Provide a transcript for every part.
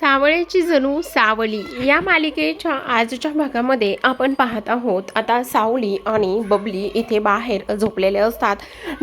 सावळेची जणू सावली या मालिकेच्या आजच्या भागामध्ये आपण पाहत आहोत. आता सावली आणि बबली इथे बाहेर झोपलेले असतात.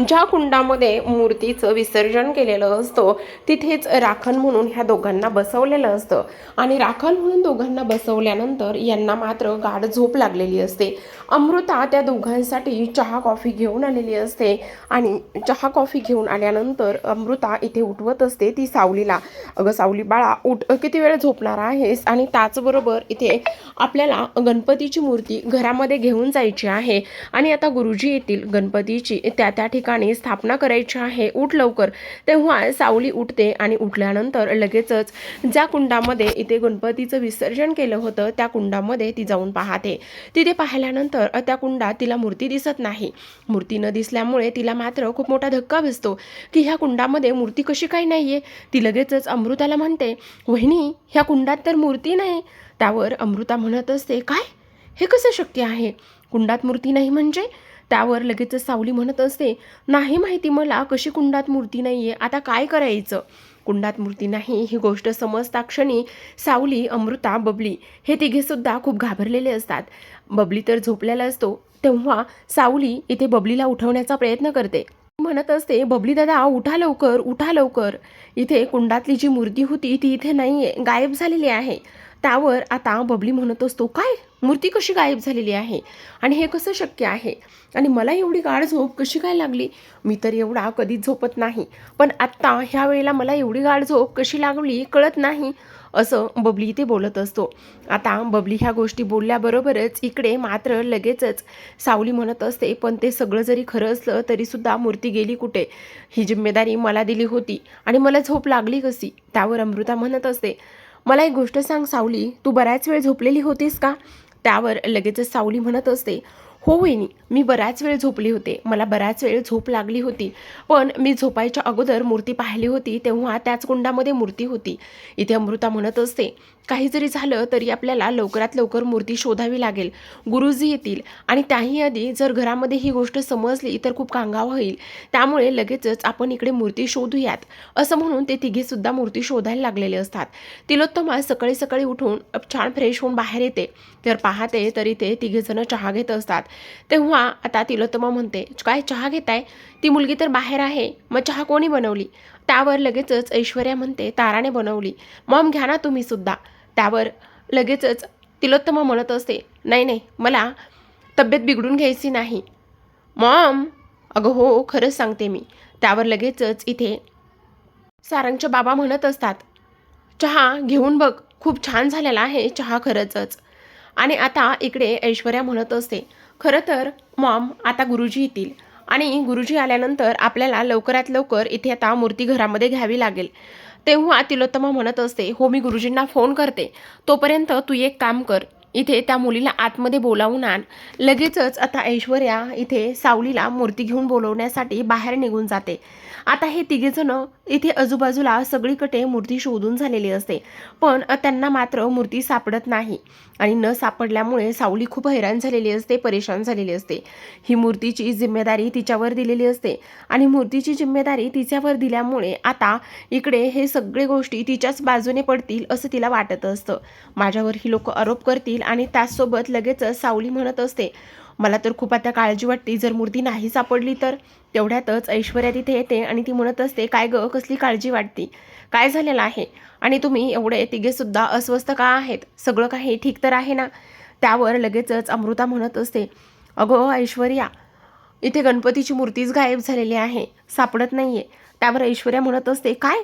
ज्या कुंडामध्ये मूर्तीचं विसर्जन केलेलं असतं तिथेच राखण म्हणून ह्या दोघांना बसवलेलं असतं. आणि राखण म्हणून दोघांना बसवल्यानंतर यांना मात्र गाढ झोप लागलेली असते. अमृता त्या दोघांसाठी चहा कॉफी घेऊन आलेली असते. आणि चहा कॉफी घेऊन आल्यानंतर अमृता इथे उठवत असते ती सावलीला. अगं सावली बाळा उठ. किती वेळ झोपणार आहेस? आणि त्याचबरोबर इथे आपल्याला गणपतीची मूर्ती घरामध्ये घेऊन जायची आहे. आणि आता गुरुजी येतील गणपतीची त्या त्या ठिकाणी स्थापना करायची आहे. उठ लवकर. तेव्हा सावली उठते आणि उठल्यानंतर लगेचच ज्या कुंडामध्ये इथे गणपतीचं विसर्जन केलं होतं त्या कुंडामध्ये ती जाऊन पाहते. तिथे पाहिल्यानंतर त्या कुंडात तिला मूर्ती दिसत नाही. मूर्ती न दिसल्यामुळे तिला मात्र खूप मोठा धक्का बसतो की ह्या कुंडामध्ये मूर्ती कशी काही नाही आहे ती लगेचच अमृताला म्हणते वहिनी ह्या कुंडात तर मूर्ती नाही. त्यावर अमृता म्हणत असते काय? हे कसं शक्य आहे? कुंडात मूर्ती नाही म्हणजे? त्यावर लगेच सावली म्हणत असते नाही माहिती मला कशी कुंडात मूर्ती नाही आहे आता काय करायचं? कुंडात मूर्ती नाही ही गोष्ट समजता क्षणी सावली अमृता बबली हे तिघेसुद्धा खूप घाबरलेले असतात. बबली तर झोपलेला असतो तेव्हा सावली इथे बबलीला उठवण्याचा प्रयत्न करते. म्हणत असते बबली दादा उठा लवकर उठा लवकर. इथे कुंडातली जी मूर्ती होती ती इथे नाही आहे गायब झालेली आहे. त्यावर आता बबली म्हणत असतो काय? मूर्ती कशी गायब झालेली आहे? आणि हे कसं शक्य आहे? आणि मला एवढी गाढ झोप कशी काय लागली? मी तर एवढा कधीच झोपत नाही. पण आत्ता ह्या वेळेला मला एवढी गाढ झोप कशी लागली कळत नाही. असं बबली इथे बोलत असतो. आता बबली ह्या गोष्टी बोलल्याबरोबरच इकडे मात्र लगेचच सावली म्हणत असते पण ते सगळं जरी खरं असलं तरीसुद्धा मूर्ती गेली कुठे? ही जिम्मेदारी मला दिली होती आणि मला झोप लागली कशी? त्यावर अमृता म्हणत असते मला एक गोष्ट सांग सावली तू बऱ्याच वेळ झोपलेली होतीस का? त्यावर लगेचच सावली म्हणत असते हो वहिनी मी बऱ्याच वेळ झोपली होते. मला बऱ्याच वेळ झोप लागली होती. पण मी झोपायच्या अगोदर मूर्ती पाहिली होती तेव्हा त्याच कुंडामध्ये मूर्ती होती. इथे अमृता म्हणत असते काही जरी झालं तरी आपल्याला लवकरात लवकर मूर्ती शोधावी लागेल. गुरुजी येतील आणि त्याही आधी जर घरामध्ये ही गोष्ट समजली तर खूप कांगाव होईल. त्यामुळे लगेचच आपण इकडे मूर्ती शोधूयात. असं म्हणून ते तिघेसुद्धा मूर्ती शोधायला लागलेले असतात. तिलोत्तमा सकाळी सकाळी उठून छान फ्रेश होऊन बाहेर येते. तर पाहते तरी ते तिघेजणं चहा घेत असतात. तेव्हा आता तिलोत्तमा म्हणते काय चहा घेताय? ती मुलगी तर बाहेर आहे. मग चहा कोणी बनवली? त्यावर लगेचच ऐश्वर्या म्हणते ताराने बनवली. मॉम घ्या ना तुम्ही सुद्धा. त्यावर लगेचच तिलोत्तमा म्हणत असते नाही नाही मला तब्येत बिघडून घ्यायची नाही. मॉम? अगं हो खरंच सांगते मी. त्यावर लगेचच इथे सारंगच्या बाबा म्हणत असतात चहा घेऊन बघ खूप छान झालेला आहे चहा खरंचच. आणि आता इकडे ऐश्वर्या म्हणत असते खरं तर मॉम आता गुरुजी येतील. आणि गुरुजी आल्यानंतर आपल्याला लवकरात लवकर इथे आता मूर्ती घरामध्ये घ्यावी लागेल. तेव्हा तिलोत्तमा म्हणत असते हो मी गुरुजींना फोन करते. तोपर्यंत तू एक काम कर इथे त्या मुलीला आतमध्ये बोलावून आण. लगेचच आता ऐश्वर्या इथे सावलीला मूर्ती घेऊन बोलवण्यासाठी बाहेर निघून जाते. आता हे तिघेजणं इथे आजूबाजूला सगळीकडे मूर्ती शोधून झालेली असते. पण त्यांना मात्र मूर्ती सापडत नाही. आणि न सापडल्यामुळे सावली खूप हैराण झालेली असते परेशान झालेली असते. ही मूर्तीची जिम्मेदारी तिच्यावर दिलेली असते. आणि मूर्तीची जिम्मेदारी तिच्यावर दिल्यामुळे आता इकडे हे सगळे गोष्टी तिच्याच बाजूने पडतील असं तिला वाटत असतं. माझ्यावर ही लोक आरोप करतील आणि त्याचसोबत लगेचच सावली म्हणत असते मला तर खूप आता काळजी वाटते जर मूर्ती नाही सापडली तर. तेवढ्यातच ऐश्वर्या तिथे येते आणि ती म्हणत असते काय गं कसली काळजी वाटते? काय झालेलं आहे? आणि तुम्ही एवढे तिघेसुद्धा अस्वस्थ का आहेत? सगळं काही ठीक तर आहे ना? त्यावर लगेचच अमृता म्हणत असते अगं ऐश्वर्या इथे गणपतीची मूर्तीच गायब झालेली आहे सापडत नाही आहे त्यावर ऐश्वर्या म्हणत असते काय?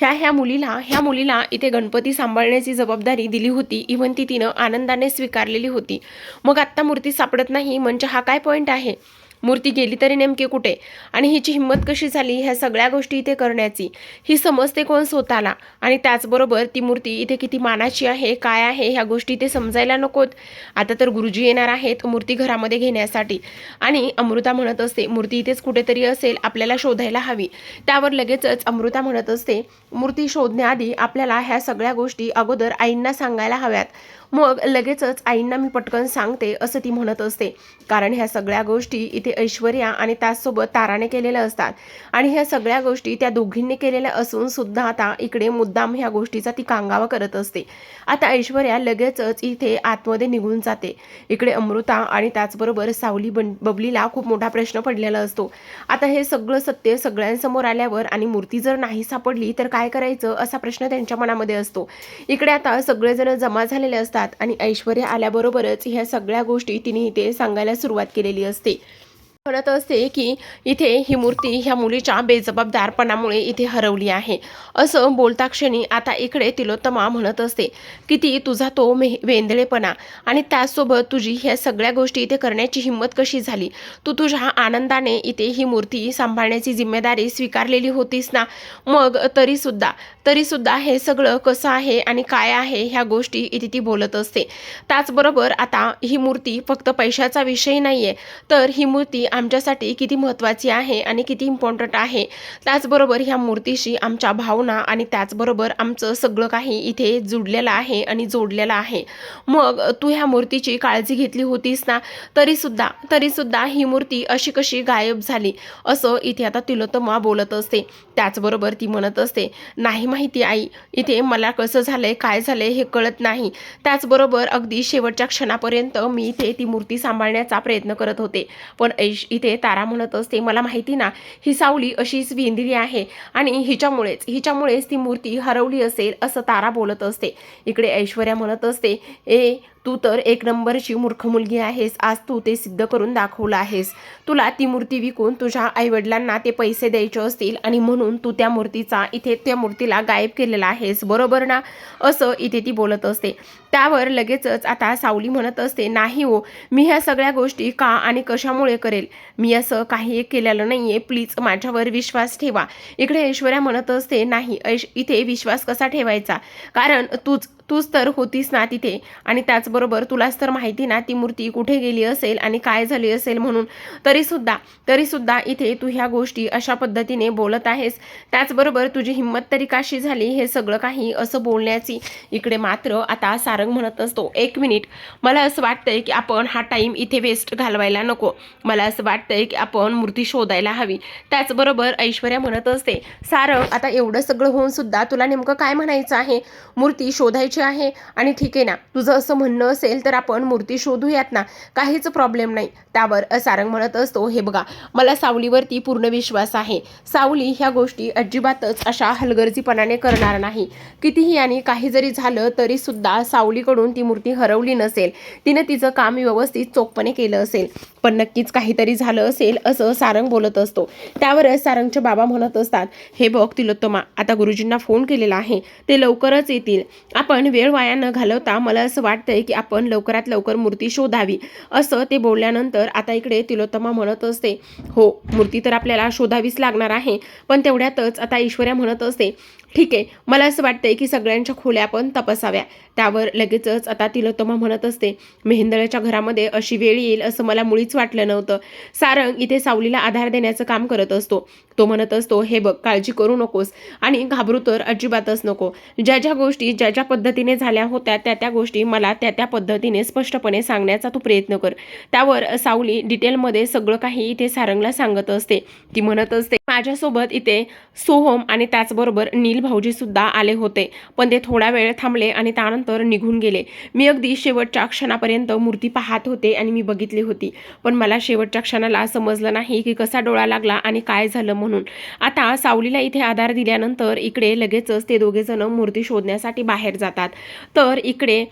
ह्या ह्या मुलीला ह्या मुलीला इथे गणपती सांभाळण्याची जबाबदारी दिली होती. इव्हन ती तिनं आनंदाने स्वीकारलेली होती. मग आत्ता मूर्ती सापडत नाही म्हणजे हा काय पॉईंट आहे? मूर्ती गेली तरी नेमकी कुठे? आणि हिची हिंमत कशी झाली ह्या सगळ्या गोष्टी इथे करण्याची? ही समजते कोण स्वतःला? आणि त्याचबरोबर ती मूर्ती इथे किती मानाची आहे काय आहे ह्या गोष्टी इथे समजायला नकोत. आता तर गुरुजी येणार आहेत मूर्ती घरामध्ये घेण्यासाठी. आणि अमृता म्हणत असते मूर्ती इथेच कुठेतरी असेल आपल्याला शोधायला हवी. त्यावर लगेचच अमृता म्हणत असते मूर्ती शोधण्याआधी आपल्याला ह्या सगळ्या गोष्टी अगोदर आईंना सांगायला हव्यात. मग लगेचच आईंना मी पटकन सांगते असं ती म्हणत असते. कारण ह्या सगळ्या गोष्टी इथे ती ऐश्वर्या आणि त्याचसोबत ताराने केलेल्या असतात. आणि ह्या सगळ्या गोष्टी त्या दोघींनी केलेल्या असून सुद्धा आता इकडे मुद्दाम ह्या गोष्टीचा ती कांगावा करत असते. आता ऐश्वर्या लगेचच इथे आतमध्ये निघून जाते. इकडे अमृता आणि त्याचबरोबर सावली बन बबलीला खूप मोठा प्रश्न पडलेला असतो. आता हे सगळं सत्य सगळ्यांसमोर आल्यावर आणि मूर्ती जर नाही सापडली तर काय करायचं असा प्रश्न त्यांच्या मनामध्ये असतो. इकडे आता सगळेजण जमा झालेले असतात आणि ऐश्वर्या आल्याबरोबरच ह्या सगळ्या गोष्टी तिने इथे सांगायला सुरुवात केलेली असते. म्हणत असते की इथे ही मूर्ती ह्या मुलीच्या बेजबाबदारपणामुळे इथे हरवली आहे. असं बोलता क्षणी आता इकडे तिलोत्तमा म्हणत असते किती तुझा तो मे वेंदळेपणा आणि त्याचसोबत तुझी ह्या सगळ्या गोष्टी इथे करण्याची हिंमत कशी झाली? तू तुझ्या आनंदाने इथे ही मूर्ती सांभाळण्याची जिम्मेदारी स्वीकारलेली होतीस ना? मग तरीसुद्धा तरीसुद्धा हे सगळं कसं आहे आणि काय आहे ह्या गोष्टी इथे ती बोलत असते. त्याचबरोबर आता ही मूर्ती फक्त पैशाचा विषय नाही आहे तर ही मूर्ती आमच्यासाठी किती महत्त्वाची आहे आणि किती इम्पॉर्टंट आहे त्याचबरोबर ह्या मूर्तीशी आमच्या भावना आणि त्याचबरोबर आमचं सगळं काही इथे जुडलेलं आहे आणि जोडलेलं आहे. मग तू ह्या मूर्तीची काळजी घेतली होतीस ना? तरीसुद्धा तरीसुद्धा ही मूर्ती अशी कशी गायब झाली? असं इथे आता तिलोत्तमा बोलत असते. त्याचबरोबर ती म्हणत असते नाही माहिती आई इथे मला कसं झालंय काय झालंय हे कळत नाही. त्याचबरोबर अगदी शेवटच्या क्षणापर्यंत मी इथे ती मूर्ती सांभाळण्याचा प्रयत्न करत होते. पण ऐश इथे तारा म्हणत असते मला माहिती ना ही सावली अशीच वेंदिरी आहे आणि हिच्यामुळेच हिच्यामुळेच ती मूर्ती हरवली असेल असं तारा बोलत असते. इकडे ऐश्वर्या म्हणत असते ए तू तर एक नंबरची मूर्ख मुलगी आहेस. आज तू ते सिद्ध करून दाखवलं आहेस. तुला ती मूर्ती विकून तुझ्या आईवडिलांना ते पैसे द्यायचे असतील आणि म्हणून तू त्या मूर्तीचा इथे त्या मूर्तीला गायब केलेला आहेस. बरोबर ना? असं इथे ती बोलत असते. त्यावर लगेचच आता सावली म्हणत असते नाही हो मी ह्या सगळ्या गोष्टी का आणि कशामुळे करेल? मी असं काही केलेलं नाही आहे प्लीज माझ्यावर विश्वास ठेवा. इकडे ऐश्वर्या म्हणत असते नाही ऐश इथे विश्वास कसा ठेवायचा? कारण तूच तूच तर होतीस ना तिथे. आणि त्याचबरोबर तुलाच तर माहिती ना ती मूर्ती कुठे गेली असेल आणि काय झाली असेल म्हणून. तरीसुद्धा तरीसुद्धा इथे तू ह्या गोष्टी अशा पद्धतीने बोलत आहेस. त्याचबरोबर तुझी हिंमत तरी काशी झाली हे सगळं काही असं बोलण्याची इकडे मात्र आता सारंग म्हणत असतो. एक मिनिट. मला असं वाटतंय की आपण हा टाईम इथे वेस्ट घालवायला नको. मला असं वाटतंय की आपण मूर्ती शोधायला हवी. त्याचबरोबर ऐश्वर्या म्हणत असते सारंग आता एवढं सगळं होऊन सुद्धा तुला नेमकं काय म्हणायचं आहे? मूर्ती शोधायची आहे. आणि ठीक आहे ना तुझं असं म्हणणं असेल तर आपण मूर्ती शोधूयात ना. काहीच प्रॉब्लेम नाही. त्यावर सारंग म्हणत असतो हे बघा मला सावलीवरती पूर्ण विश्वास आहे. सावली ह्या गोष्टी अजिबातच अशा हलगर्जीपणाने करणार नाही. कितीही आणि काही जरी झालं तरी सुद्धा सावलीकडून ती मूर्ती हरवली नसेल. तिने तिचं काम व्यवस्थित चोखपणे केलं असेल. पण नक्कीच काहीतरी झालं असेल असं सारंग बोलत असतो. त्यावरच सारंगचे बाबा म्हणत असतात हे बघ तिलोत्तमा आता गुरुजींना फोन केलेला आहे. ते लवकरच येतील. आपण वेळ वाया न घालवता मला असं वाटतंय की आपण लवकरात लवकर मूर्ती शोधावी. असं ते बोलल्यानंतर आता इकडे तिलोत्तमा म्हणत असते हो मूर्ती तर आपल्याला शोधावीच लागणार आहे पण तेवढ्यातच आता ऐश्वर्या म्हणत असते ठीक आहे मला असं वाटतंय की सगळ्यांच्या खोल्या पण तपासाव्या. त्यावर लगेचच आता तिलोत्तमा म्हणत असते मेहेंदळ्याच्या घरामध्ये अशी वेळ येईल असं मला मुळीच वाटलं नव्हतं. सारंग इथे सावलीला आधार देण्याचं काम करत असतो. तो म्हणत असतो हे बघ काळजी करू नकोस आणि घाबरू तर अजिबातच नको. ज्या ज्या गोष्टी ज्या ज्या पद्धतीने झाल्या होत्या त्या त्या गोष्टी मला त्या त्या पद्धतीने स्पष्टपणे सांगण्याचा तू प्रयत्न कर. त्यावर सावली डिटेलमध्ये सगळं काही इथे सारंगला सांगत असते. ती म्हणत असते माझ्यासोबत इथे सोहम आणि त्याचबरोबर नील भाऊजी सुद्धा आले होते. पण ते थोडा वेळ थांबले आणि त्यानंतर निघून गेले. मी अगदी शेवटच्या क्षणापर्यंत मूर्ती पाहत होते आणि मी बघितली होती. पण मला शेवटच्या क्षणाला समजलं नाही की कसा डोळा लागला आणि काय झालं म्हणून. आता सावलीला इथे आधार दिल्यानंतर इकडे लगेचच ते दोघेजण मूर्ती शोधण्यासाठी बाहेर जातात. तर इकडे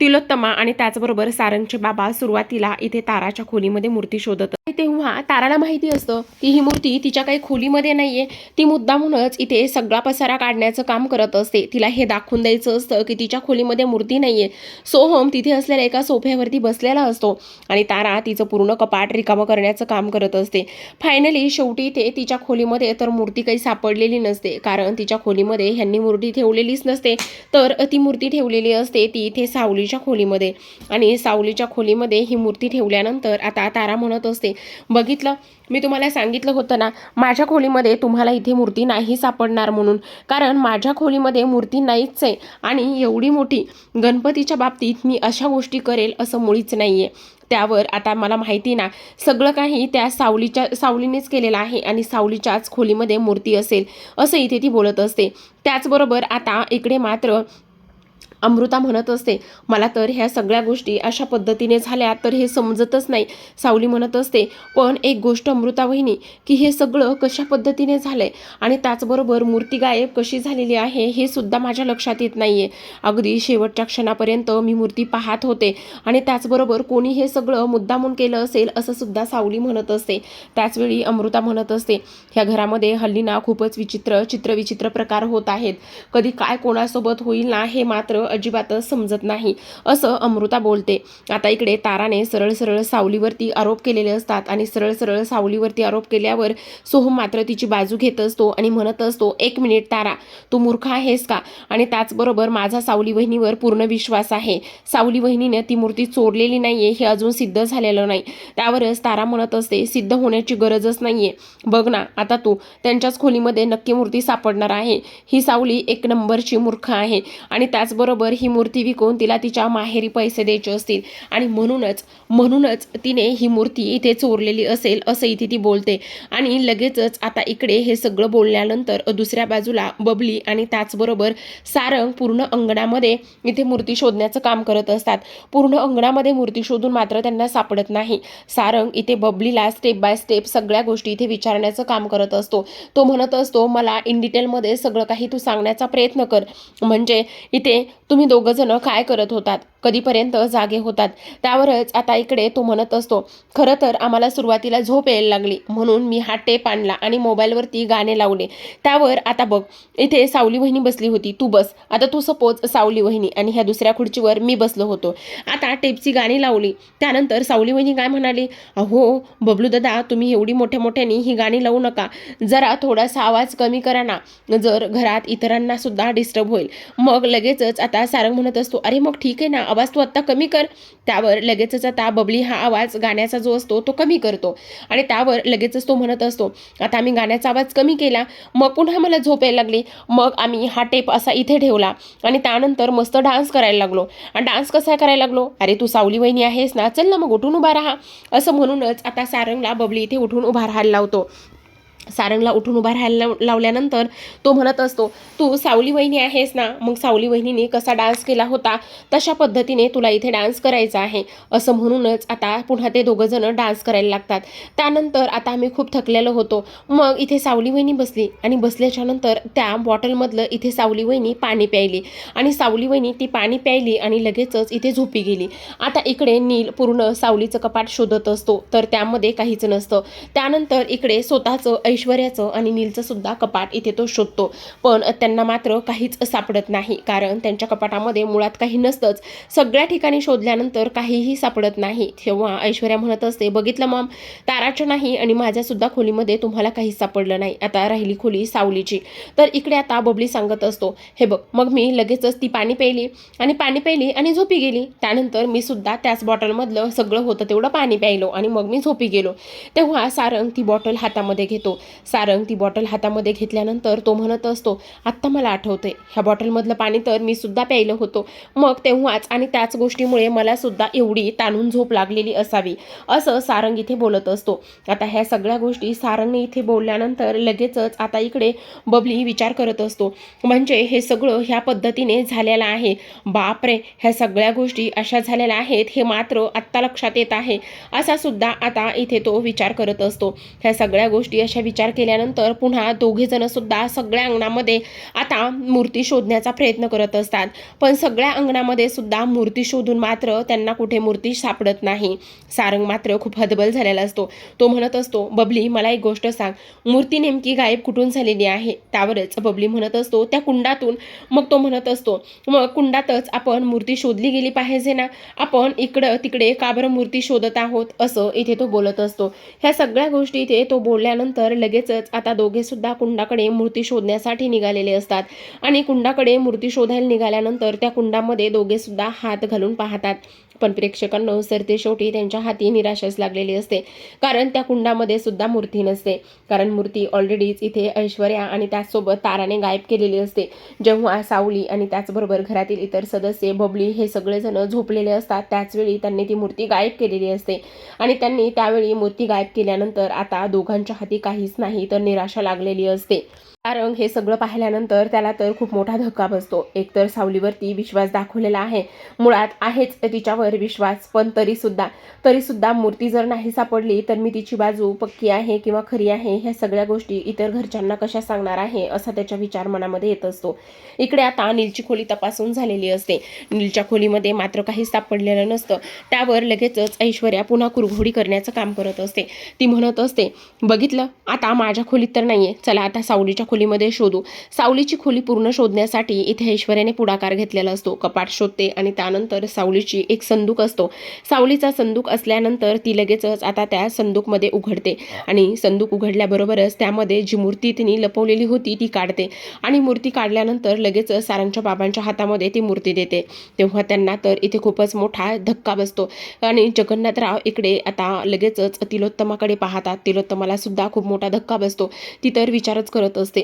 तिलोत्तमा आणि त्याचबरोबर सारंगचे बाबा सुरुवातीला इथे ताराच्या खोलीमध्ये मूर्ती शोधत तेव्हा ताराला माहिती असतं की ही मूर्ती तिच्या काही खोलीमध्ये नाहीये. ती मुद्दामूनच इथे सगळा पसारा काढण्याचं काम करत असते. तिला हे दाखवून द्यायचं असतं की तिच्या खोलीमध्ये मूर्ती नाहीये. सोहम तिथे असलेल्या एका सोफ्यावरती बसलेला असतो आणि तारा तिचं पूर्ण कपाट रिकामं करण्याचं काम करत असते. फायनली शेवटी ते तिच्या खोलीमध्ये तर मूर्ती काही सापडलेली नसते. कारण तिच्या खोलीमध्ये ह्यांनी मूर्ती ठेवलेलीच नसते. तर ती मूर्ती ठेवलेली असते ती इथे सावली सावलीच्या खोलीमध्ये. आणि सावलीच्या खोलीमध्ये ही मूर्ती ठेवल्यानंतर आता तारा म्हणत असते बघितलं मी तुम्हाला सांगितलं होतं ना माझ्या खोलीमध्ये तुम्हाला इथे मूर्ती नाही सापडणार म्हणून. कारण माझ्या खोलीमध्ये मूर्ती नाहीच आहे आणि एवढी मोठी गणपतीच्या बाबतीत मी अशा गोष्टी करेल असं मुळीच नाही आहे त्यावर आता मला माहिती ना सगळं काही त्या सावलीच्या सावलीनेच केलेलं आहे आणि सावलीच्याच खोलीमध्ये मूर्ती असेल असं इथे ती बोलत असते. त्याचबरोबर आता इकडे मात्र अमृता म्हणत असते मला तर ह्या सगळ्या गोष्टी अशा पद्धतीने झाल्या तर हे समजतच नाही सावली म्हणत असते. पण एक गोष्ट अमृता वहिनी की हे सगळं कशा पद्धतीने झालंय आणि त्याचबरोबर मूर्ती गायब कशी झालेली आहे हे सुद्धा माझ्या लक्षात येत नाही आहे अगदी शेवटच्या क्षणापर्यंत मी मूर्ती पाहत होते आणि त्याचबरोबर कोणी हे सगळं मुद्दामून केलं असेल असं सुद्धा सावली म्हणत असते. त्याचवेळी अमृता म्हणत असते ह्या घरामध्ये हल्ली ना खूपच विचित्र चित्रविचित्र प्रकार होत आहेत. कधी काय कोणासोबत होईल ना हे मात्र अजिबातच समजत नाही. असं अमृता बोलते. आता इकडे ताराने सरळ सरळ सावलीवरती आरोप केलेले असतात आणि सरळ सरळ सावलीवरती आरोप केल्यावर सोहम मात्र तिची बाजू घेत असतो आणि म्हणत असतो एक मिनिट तारा तू मूर्ख आहेस का? आणि त्याचबरोबर माझा सावली वहिनीवर पूर्ण विश्वास आहे. सावली वहिनीने ती मूर्ती चोरलेली नाहीये हे अजून सिद्ध झालेलं नाही. त्यावरच तारा म्हणत असते सिद्ध होण्याची गरजच नाहीये. बघ ना आता तू त्यांच्याच खोलीमध्ये नक्की मूर्ती सापडणार आहे. ही सावली एक नंबरची मूर्ख आहे. आणि त्याचबरोबर ही मूर्ती विकून तिला तिच्या माहेरी पैसे द्यायचे असतील. आणि म्हणूनच म्हणूनच तिने ही मूर्ती इथे चोरलेली असेल असं इथे ती बोलते. आणि लगेचच आता इकडे हे सगळं बोलल्यानंतर दुसऱ्या बाजूला बबली आणि त्याचबरोबर सारंग पूर्ण अंगणामध्ये इथे मूर्ती शोधण्याचं काम करत असतात. पूर्ण अंगणामध्ये मूर्ती शोधून मात्र त्यांना सापडत नाही. सारंग इथे बबलीला स्टेप बाय स्टेप सगळ्या गोष्टी इथे विचारण्याचं काम करत असतो. तो म्हणत असतो मला इन डिटेलमध्ये सगळं काही तू सांगण्याचा प्रयत्न कर. म्हणजे इथे तुम्ही दोघंजणं काय करत होतात? कधीपर्यंत जागे होतात. त्यावरच आता इकडे तो म्हणत असतो खरं तर आम्हाला सुरुवातीला झोप यायला लागली म्हणून मी हा टेप आणला आणि मोबाईलवरती गाणे लावले. त्यावर आता बघ इथे सावली वहिनी बसली होती तू बस. आता तू सपोज सावली वहिनी आणि ह्या दुसऱ्या खुर्चीवर मी बसलो होतो. आता टेपची गाणी लावली. त्यानंतर सावली वहिनी काय म्हणाली अहो बबलू दादा तुम्ही एवढी मोठ्या मोठ्याने ही गाणी लावू नका. जरा थोडासा आवाज कमी करा ना. जर घरात इतरांना सुद्धा डिस्टर्ब होईल. मग लगेचच आता सारंग म्हणत असतो अरे मग ठीक आहे ना. आवाज तू आत्ता कमी कर. त्यावर लगेचच आता बबली हा आवाज गाण्याचा जो असतो तो कमी करतो. आणि त्यावर लगेचच तो म्हणत असतो आता आम्ही गाण्याचा आवाज कमी केला मग पुन्हा मला झोप यायला लागली. मग आम्ही हा टेप असा इथे ठेवला आणि त्यानंतर मस्त डान्स करायला लागलो. आणि डान्स कसा करायला लागलो? अरे तू सावली वहिनी आहेस ना चल ना मग उठून उभा राहा. असं म्हणूनच आता सारंगला बबली इथे उठून उभा राहायला लावतो. सारंगला उठून उभा राहायला लावल्यानंतर तो म्हणत असतो तू सावली वहिनी आहेस ना? मग सावली वहिनीने कसा डान्स केला होता? तशा पद्धतीने तुला इथे डान्स करायचा आहे. असं म्हणूनच आता पुन्हा ते दोघंजणं डान्स करायला लागतात. त्यानंतर आता आम्ही खूप थकलेलो होतो. मग इथे सावली वहिनी बसली आणि बसल्याच्यानंतर त्या बॉटलमधलं इथे सावली वहिनी पाणी प्यायली. आणि सावली वहिनी ती पाणी प्यायली आणि लगेचच इथे झोपी गेली. आता इकडे नील पूर्ण सावलीचं कपाट शोधत असतो तर त्यामध्ये काहीच नसतं. त्यानंतर इकडे स्वतःचं ऐश्वर्याचं आणि नीलचं सुद्धा कपाट इथे तो शोधतो. पण त्यांना मात्र काहीच सापडत नाही कारण त्यांच्या कपाटामध्ये मुळात काही नसतंच. सगळ्या ठिकाणी शोधल्यानंतर काहीही सापडत नाही. तेव्हा ऐश्वर्या म्हणत असते बघितलं मॉम ताराचं नाही आणि माझ्यासुद्धा खोलीमध्ये तुम्हाला काहीच सापडलं नाही. आता राहिली खोली सावलीची. तर इकडे आता बबली सांगत असतो हे बघ मग मी लगेचच ती पाणी प्यायली आणि पाणी प्यायली आणि झोपी गेली. त्यानंतर मी सुद्धा त्याच बॉटलमधलं सगळं होतं तेवढं पाणी प्यायलो आणि मग मी झोपी गेलो. तेव्हा सारंग ती बॉटल हातामध्ये घेतो. सारंग ती बॉटल हातामध्ये घेतल्यानंतर तो म्हणत असतो आत्ता मला आठवते ह्या बॉटलमधलं पाणी तर मी सुद्धा प्यायलं होतो. मग तेव्हाच आणि त्याच गोष्टीमुळे मला सुद्धा एवढी ताणून झोप लागलेली असावी असं सारंग इथे बोलत असतो. आता ह्या सगळ्या गोष्टी सारंगने इथे बोलल्यानंतर लगेचच आता इकडे बबली विचार करत असतो. म्हणजे हे सगळं ह्या पद्धतीने झालेलं आहे? बापरे ह्या सगळ्या गोष्टी अशा झालेल्या आहेत हे मात्र आत्ता लक्षात येत आहे असा सुद्धा आता इथे तो विचार करत असतो. ह्या सगळ्या गोष्टी अशा विचार केल्यानंतर पुन्हा दोघे जण सुद्धा सगळ्या अंगणामध्ये आता मूर्ती शोधण्याचा प्रयत्न करत असतात. पण सगळ्या अंगणामध्ये सुद्धा मूर्ती शोधून मात्र त्यांना कुठे मूर्ती सापडत नाही. सारंग मात्र खूप हदबल झालेला असतो. तो म्हणत असतो बबली मला एक गोष्ट सांग. मूर्ती नेमकी गायब कुठून झालेली आहे? त्यावरच बबली म्हणत असतो त्या कुंडातून. मग तो म्हणत असतो मग कुंडातच आपण मूर्ती शोधली गेली पाहिजे ना? आपण इकडं तिकडे का बरं मूर्ती शोधत आहोत? असं इथे तो बोलत असतो. ह्या सगळ्या गोष्टी इथे तो बोलल्यानंतर लगेचच आता दोघे सुद्धा कुंडाकडे मूर्ती शोधण्यासाठी निघालेले असतात. आणि कुंडाकडे मूर्ती शोधायला निघाल्यानंतर त्या कुंडामध्ये दोघे सुद्धा हात घालून पाहतात. पण प्रेक्षकांना सरते शेवटी त्यांच्या हाती निराशाच लागलेली असते. कारण त्या कुंडामध्ये सुद्धा मूर्ती नसते. कारण मूर्ती ऑलरेडीच इथे ऐश्वर्या आणि त्याचसोबत ताराने गायब केलेली असते. जेव्हा सावली आणि त्याचबरोबर घरातील इतर सदस्य बबली हे सगळेजण झोपलेले असतात त्याचवेळी त्यांनी ती मूर्ती गायब केलेली असते. आणि त्यांनी त्यावेळी मूर्ती गायब केल्यानंतर आता दोघांच्या हाती काहीच नाही तर निराशा लागलेली असते. कारण हे सगळं पाहिल्यानंतर त्याला तर खूप मोठा धक्का बसतो. एकतर सावलीवरती विश्वास दाखवलेला आहे. मुळात आहेच तिच्यावर विश्वास पण तरी सुद्धा तरी सुद्धा मूर्ती जर नाही सापडली तर मी तिची बाजू पक्की आहे किंवा खरी आहे ह्या सगळ्या गोष्टी इतर घरच्यांना कशा सांगणार आहे असा त्याच्या विचार मनामध्ये येत असतो. इकडे आता नीलची खोली तपासून झालेली असते. नीलच्या खोलीमध्ये मात्र काही सापडलेलं नसतं. त्यावर लगेचच ऐश्वर्या पुन्हा कुरघोडी करण्याचं काम करत असते. ती म्हणत असते बघितलं? आता माझ्या खोलीत तर नाहीये. चला आता सावलीच्या खोलीमध्ये शोधू. सावलीची खोली पूर्ण शोधण्यासाठी इथे ऐश्वर्याने पुढाकार घेतलेला असतो. कपाट शोधते आणि त्यानंतर सावलीची एक संदूक असतो. सावलीचा संदूक असल्यानंतर ती लगेचच आता त्या संदूकमध्ये उघडते आणि संदूक उघडल्याबरोबरच त्यामध्ये जी मूर्ती तिने लपवलेली होती ती काढते. आणि मूर्ती काढल्यानंतर लगेचच सारांच्या बाबांच्या हातामध्ये ती मूर्ती देते. तेव्हा त्यांना तर इथे खूपच मोठा धक्का बसतो. आणि जगन्नाथराव इकडे आता लगेचच तिलोत्तमाकडे पाहतात. तिलोत्तमाला सुद्धा खूप मोठा धक्का बसतो. ती तर विचारच करत असते.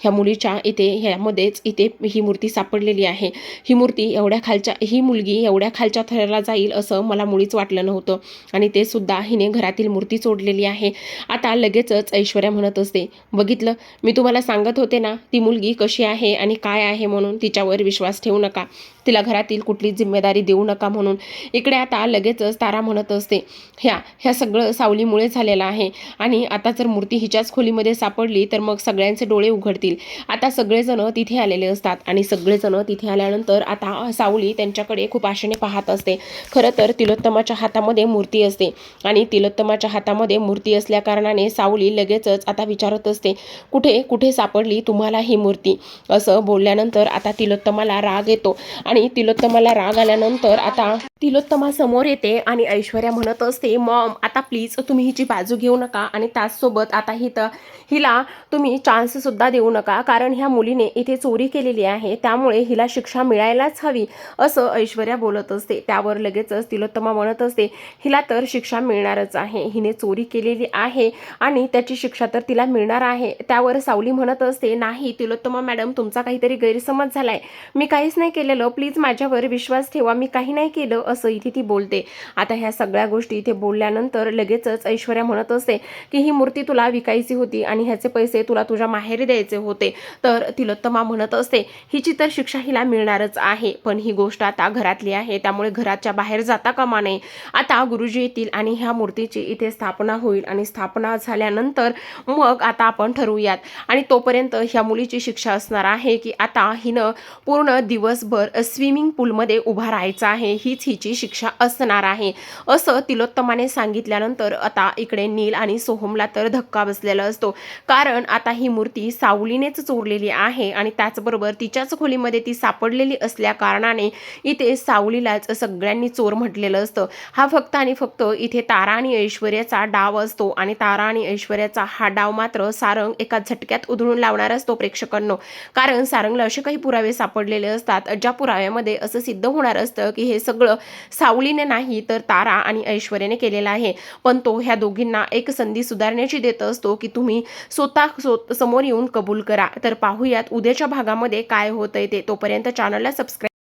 ह्या मुलीच्या इथे ह्यामध्येच इथे ही मूर्ती सापडलेली आहे. ही मूर्ती एवढ्या खालच्या ही मुलगी एवढ्या खालच्या थराला जाईल असं मला मुळीच वाटलं नव्हतं. आणि ते सुद्धा हिने घरातील मूर्ती सोडलेली आहे. आता लगेचच ऐश्वर्या म्हणत असते बघितलं मी तुम्हाला सांगत होते ना ती मुलगी कशी आहे आणि काय आहे म्हणून तिच्यावर विश्वास ठेवू नका. तिला घरातील कुठली जिम्मेदारी देऊ नका म्हणून. इकडे आता लगेचच तारा म्हणत असते ह्या ह्या सगळं सावलीमुळे झालेलं आहे. आणि आता जर मूर्ती हिच्याच खोलीमध्ये सापडली तर मग सगळ्यांचे डोळे उघडतील. आता सगळेजण तिथे आलेले असतात आणि सगळेजण तिथे आल्यानंतर आता सावली त्यांच्याकडे खूप आशेने पाहत असते. खरं तर तिलोत्तमाच्या हातामध्ये मूर्ती असते आणि तिलोत्तमाच्या हातामध्ये मूर्ती असल्याकारणाने सावली लगेचच आता विचारत असते कुठे कुठे सापडली तुम्हाला ही मूर्ती? असं बोलल्यानंतर आता तिलोत्तमाला राग येतो आणि तिलोत्तमाला राग आल्यानंतर आता तिलोत्तमा समोर येते आणि ऐश्वर्या म्हणत असते मॉम आता प्लीज तुम्ही हिची बाजू घेऊ नका आणि त्याचसोबत आता हि तर हिला तुम्ही चान्ससुद्धा देऊ नका कारण ह्या मुलीने इथे चोरी केलेली आहे त्यामुळे हिला शिक्षा मिळायलाच हवी असं ऐश्वर्या बोलत असते. त्यावर लगेचच तिलोत्तमा म्हणत असते हिला तर शिक्षा मिळणारच आहे हिने चोरी केलेली आहे आणि त्याची शिक्षा तर तिला मिळणार आहे. त्यावर सावली म्हणत असते नाही तिलोत्तमा मॅडम तुमचा काहीतरी गैरसमज झालाय. मी काहीच नाही केलेलं प्लीज माझ्यावर विश्वास ठेवा मी काही नाही केलं. असं इथे ती बोलते. आता ह्या सगळ्या गोष्टी इथे बोलल्यानंतर लगेचच ऐश्वर्या म्हणत असते की ही मूर्ती तुला विकायची होती आणि ह्याचे पैसे तुला तुझ्या माहेरी द्यायचे होते. तर तिलोत्तमा म्हणत असते हिची तर शिक्षा हिला मिळणारच आहे पण ही गोष्ट आता घरातली आहे त्यामुळे घराच्या बाहेर जाता कामा नये. आता गुरुजी येतील आणि ह्या मूर्तीची इथे स्थापना होईल आणि स्थापना झाल्यानंतर मग आता आपण ठरवूयात. आणि तोपर्यंत ह्या मुलीची शिक्षा असणार आहे की आता हिनं पूर्ण दिवसभर स्विमिंग पूलमध्ये उभा राहायचं आहे हीच ही तिची शिक्षा असणार आहे. असं तिलोत्तमाने सांगितल्यानंतर आता इकडे नील आणि सोहमला तर धक्का बसलेला असतो. कारण आता ही मूर्ती सावलीनेच चोरलेली आहे आणि त्याचबरोबर तिच्याच खोलीमध्ये ती सापडलेली असल्या कारणाने इथे सावलीलाच सगळ्यांनी चोर म्हटलेलं असतं. हा फक्त आणि फक्त इथे तारा आणि ऐश्वर्याचा डाव असतो आणि तारा आणि ऐश्वर्याचा हा डाव मात्र सारंग एका झटक्यात उधळून लावणार असतो प्रेक्षकांनो. कारण सारंगला असे काही पुरावे सापडलेले असतात ज्या पुराव्यामध्ये असं सिद्ध होणार असतं की हे सगळं सावलीने नाही तर तारा आणि ऐश्वर्याने केलेला आहे. पण तो ह्या दोघींना एक संधी सुधारण्याची देत असतो की तुम्ही स्वतः समोर येऊन कबूल करा. तर पाहूयात उद्याच्या भागामध्ये काय होतंय ते. तोपर्यंत चॅनलला सबस्क्राईब